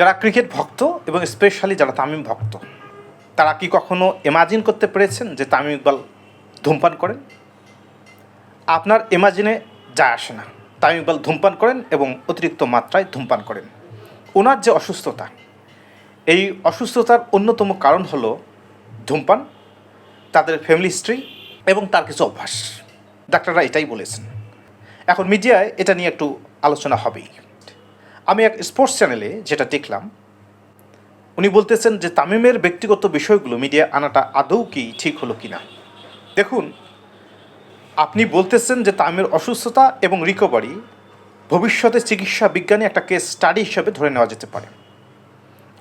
যারা ক্রিকেট ভক্ত এবং স্পেশালি যারা তামিম ভক্ত, তারা কি কখনো ইমাজিন করতে পেরেছেন যে তামিম ইকবাল ধূমপান করেন? আপনার ইমাজিনে যায় আসে না। তামিম ইকবাল ধূমপান করেন এবং অতিরিক্ত মাত্রায় ধূমপান করেন। ওনার যে অসুস্থতা, এই অসুস্থতার অন্যতম কারণ হলো ধূমপান, তাদের ফ্যামিলি হিস্ট্রি এবং তার কিছু অভ্যাস। ডাক্তাররা এটাই বলেছেন। এখন মিডিয়ায় এটা নিয়ে একটু আলোচনা হবেই। আমি এক স্পোর্টস চ্যানেলে যেটা দেখলাম, উনি বলতেছেন যে তামিমের ব্যক্তিগত বিষয়গুলো মিডিয়া আনাটা আদৌ কি ঠিক হলো কি না দেখুন, আপনি বলতেছেন যে তামিমের অসুস্থতা এবং রিকভারি ভবিষ্যতে চিকিৎসা বিজ্ঞানী একটা কেস স্টাডি হিসাবে ধরে নেওয়া যেতে পারে।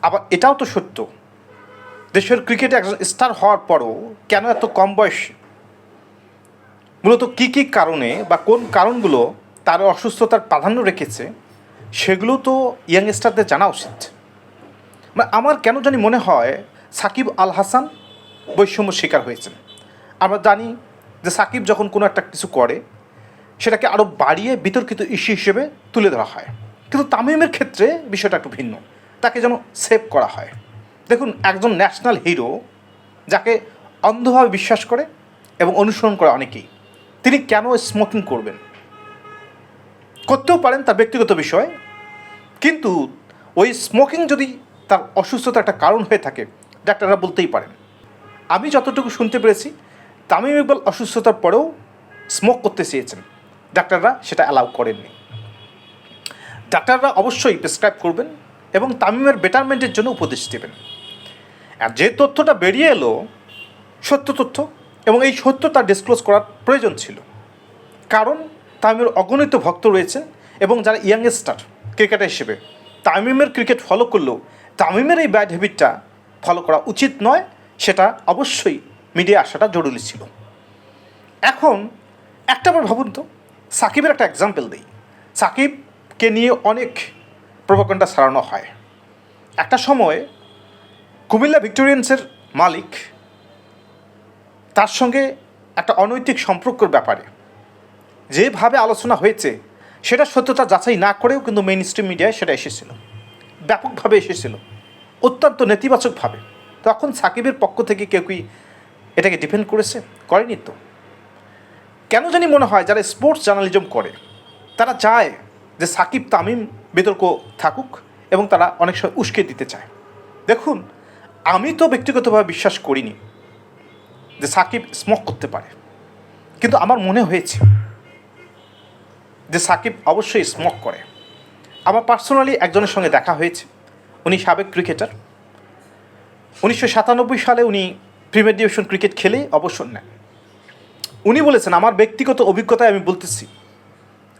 আবার এটাও তো সত্য, দেশের ক্রিকেটে একজন স্টার হওয়ার পরও কেন এত কম বয়স? মূলত কী কী কারণে বা কোন কারণগুলো তার অসুস্থতার প্রাধান্য রেখেছে? সেগুলো তো ইয়াংস্টারদের জানা উচিত। মানে আমার কেন জানি মনে হয় সাকিব আল হাসান বৈষম্য শিকার হয়েছেন। আমরা জানি যে সাকিব যখন কোনো একটা কিছু করে, সেটাকে আরও বাড়িয়ে বিতর্কিত ইস্যু হিসেবে তুলে ধরা হয়। কিন্তু তামিমের ক্ষেত্রে বিষয়টা একটু ভিন্ন। তাকে যেন সেভ করা হয়। দেখুন, একজন ন্যাশনাল হিরো যাকে অন্ধভাবে বিশ্বাস করে এবং অনুসরণ করে অনেকেই, তিনি কেন স্মোকিং করবেন? করতেও পারেন তার ব্যক্তিগত বিষয়, কিন্তু ওই স্মোকিং যদি তার অসুস্থতার একটা কারণ হয়ে থাকে, ডাক্তাররা বলতেই পারেন। আমি যতটুকু শুনতে পেরেছি, তামিম ইকবাল অসুস্থতার পরেও স্মোক করতে চেয়েছেন। ডাক্তাররা সেটা অ্যালাউ করেননি। ডাক্তাররা অবশ্যই প্রেসক্রাইব করবেন এবং তামিমের বেটারমেন্টের জন্য উপদেশ দেবেন। আর যে তথ্যটা বেরিয়ে এলো, সত্য তথ্য, এবং এই সত্য তার ডিসক্লোজ করার প্রয়োজন ছিল। কারণ তামিমের অগণিত ভক্ত রয়েছেন এবং যারা ইয়াংস্টার ক্রিকেটার হিসেবে তামিমের ক্রিকেট ফলো করলেও তামিমের এই ব্যাড হ্যাবিটটা ফলো করা উচিত নয়, সেটা অবশ্যই মিডিয়া আসাটা জরুরি ছিল। এখন একটা বার ভাবুন তো, সাকিবের একটা এক্সাম্পল দিই। সাকিবকে নিয়ে অনেক প্রভাকাণ্ডা সারানো হয়। একটা সময় কুমিল্লা ভিক্টোরিয়ান্সের মালিক তার সঙ্গে একটা অনৈতিক সম্পর্কের ব্যাপারে যেভাবে আলোচনা হয়েছে, সেটা সত্যতা যাচাই না করেও কিন্তু মেইন স্ট্রিম মিডিয়ায় সেটা এসেছিল। ব্যাপকভাবে এসেছিল। অত্যন্ত নেতিবাচকভাবে। তখন সাকিবের পক্ষ থেকে কেউ কি এটাকে ডিপেন্ড করেছে? করেনি তো। কেন জানি মনে হয় যারা স্পোর্টস জার্নালিজম করে, তারা চায় যে সাকিব তামিম বিতর্ক থাকুক এবং তারা অনেক সময় উস্কে দিতে চায়। দেখুন, আমি তো ব্যক্তিগতভাবে বিশ্বাস করিনি যে সাকিব স্মোক করতে পারে। কিন্তু আমার মনে হয়েছে যে সাকিব অবশ্যই স্মোক করে। আমার পার্সোনালি একজনের সঙ্গে দেখা হয়েছে। উনি সাবেক ক্রিকেটার উনিশশো সাতানব্বই সালে উনি প্রিমিয়ার ডিভিশন ক্রিকেট খেলে অবসর নেন। উনি বলেছেন, আমার ব্যক্তিগত অভিজ্ঞতায় আমি বলতেছি,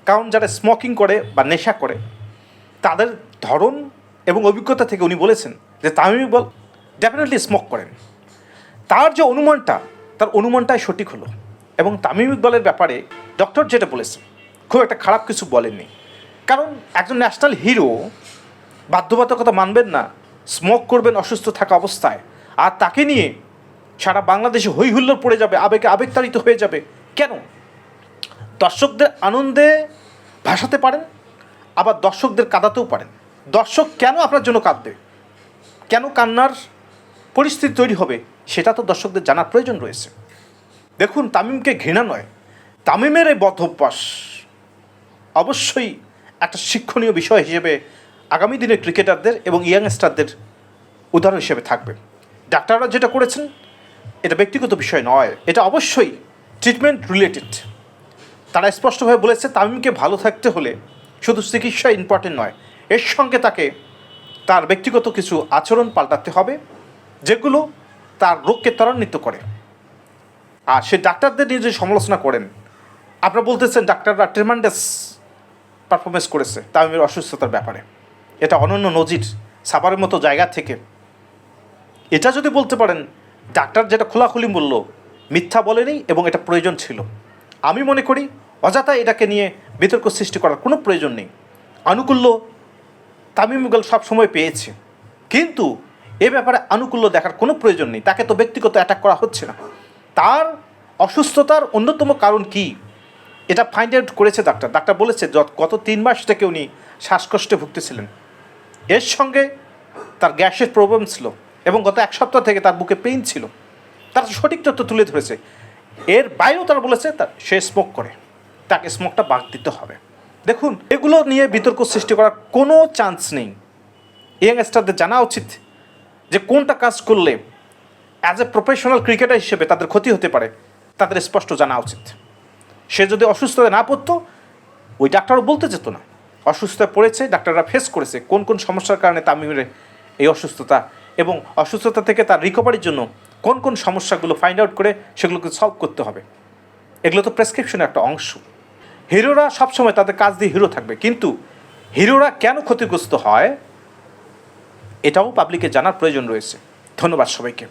কারণ যারা স্মোকিং করে বা নেশা করে, তাদের ধরন এবং অভিজ্ঞতা থেকে উনি বলেছেন যে তামিম ইকবাল ডেফিনেটলি স্মোক করেন। তার যে অনুমানটা, তার অনুমানটাই সঠিক হলো এবং তামিম ইকবালের ব্যাপারে ডক্টর যেটা বলেছেন খুব একটা খারাপ কিছু বলেননি। কারণ একজন ন্যাশনাল হিরো বাধ্যবাধকতা মানবেন না স্মোক করবেন, অসুস্থ থাকা অবস্থায়। আর তাকে নিয়ে সারা বাংলাদেশে হই হুল্লোড় পড়ে যাবে, আবেগে আবেগতাড়িত হয়ে যাবে। কেন? দর্শকদের আনন্দে ভাসাতে পারেন, আবার দর্শকদের কাঁদাতেও পারেন। দর্শক কেন আপনার জন্য কাঁদবে? কেন কান্নার পরিস্থিতি তৈরি হবে? সেটা তো দর্শকদের জানার প্রয়োজন রয়েছে। দেখুন, তামিমকে ঘৃণা নয়, তামিমের এই বদ অভ্যাস অবশ্যই একটা শিক্ষণীয় বিষয় হিসেবে আগামী দিনে ক্রিকেটারদের এবং ইয়াংস্টারদের উদাহরণ হিসেবে থাকবে। ডাক্তাররা যেটা করেছেন, এটা ব্যক্তিগত বিষয় নয়। এটা অবশ্যই ট্রিটমেন্ট রিলেটেড তারা স্পষ্টভাবে বলেছে, তামিমকে ভালো থাকতে হলে শুধু চিকিৎসা ইম্পর্টেন্ট নয়, এর সঙ্গে তাকে তার ব্যক্তিগত কিছু আচরণ পাল্টাতে হবে, যেগুলো তার রোগকে ত্বরান্বিত করে। আর সে ডাক্তারদের নিয়ে যে সমালোচনা করেন, আপনারা বলতেছেন, ডাক্তাররা ট্রেমান্ডাস পারফরমেন্স করেছে তামিমের অসুস্থতার ব্যাপারে। এটা অনন্য নজির সাপারের মতো জায়গা থেকে। এটা যদি বলতে পারেন, ডাক্তার যেটা খোলাখুলি বলল, মিথ্যা বলেনি এবং এটা প্রয়োজন ছিল। আমি মনে করি, অযথা এটাকে নিয়ে বিতর্ক সৃষ্টি করার কোনো প্রয়োজন নেই। আনুকূল্য তামিম ইকবাল সবসময় পেয়েছে। কিন্তু এ ব্যাপারে আনুকূল্য দেখার কোনো প্রয়োজন নেই। তাকে তো ব্যক্তিগত অ্যাটাক করা হচ্ছে না। তার অসুস্থতার অন্যতম কারণ কি? এটা ফাইন্ড আউট করেছে ডাক্তার ডাক্তার বলেছে গত তিন মাস থেকে উনি শ্বাসকষ্টে ভুগতেছিলেন। এর সঙ্গে তার গ্যাসের প্রবলেম ছিল এবং গত এক সপ্তাহ থেকে তার বুকে পেইন ছিল। তার সঠিক তথ্য তুলে ধরেছে। এর বাইরেও তারা বলেছে, তার, সে স্মোক করে। তাকে স্মোকটা বাদ দিতে হবে। দেখুন, এগুলো নিয়ে বিতর্ক সৃষ্টি করার কোনো চান্স নেই। ইয়াংস্টারদের জানা উচিত যে কোনটা কাজ করলে অ্যাজ এ প্রফেশনাল ক্রিকেটার হিসেবে তাদের ক্ষতি হতে পারে। তাদের স্পষ্ট জানা উচিত। সে যদি অসুস্থতায় না পড়তো, ওই ডাক্তারও বলতে যেত না অসুস্থতায় পড়েছে, ডাক্তাররা ফেস করেছে, কোন কোন সমস্যার কারণে তামিমের এই অসুস্থতা এবং অসুস্থতা থেকে তার রিকভারির জন্য কোন কোন সমস্যাগুলো ফাইন্ড আউট করে সেগুলোকে সলভ করতে হবে। এগুলো তো প্রেসক্রিপশনের একটা অংশ। হিরোরা সবসময় তাদের কাজ দিয়ে হিরো থাকবে, কিন্তু হিরোরা কেন ক্ষতিগ্রস্ত হয়, এটাও পাবলিকের জানার প্রয়োজন রয়েছে। ধন্যবাদ সবাইকে।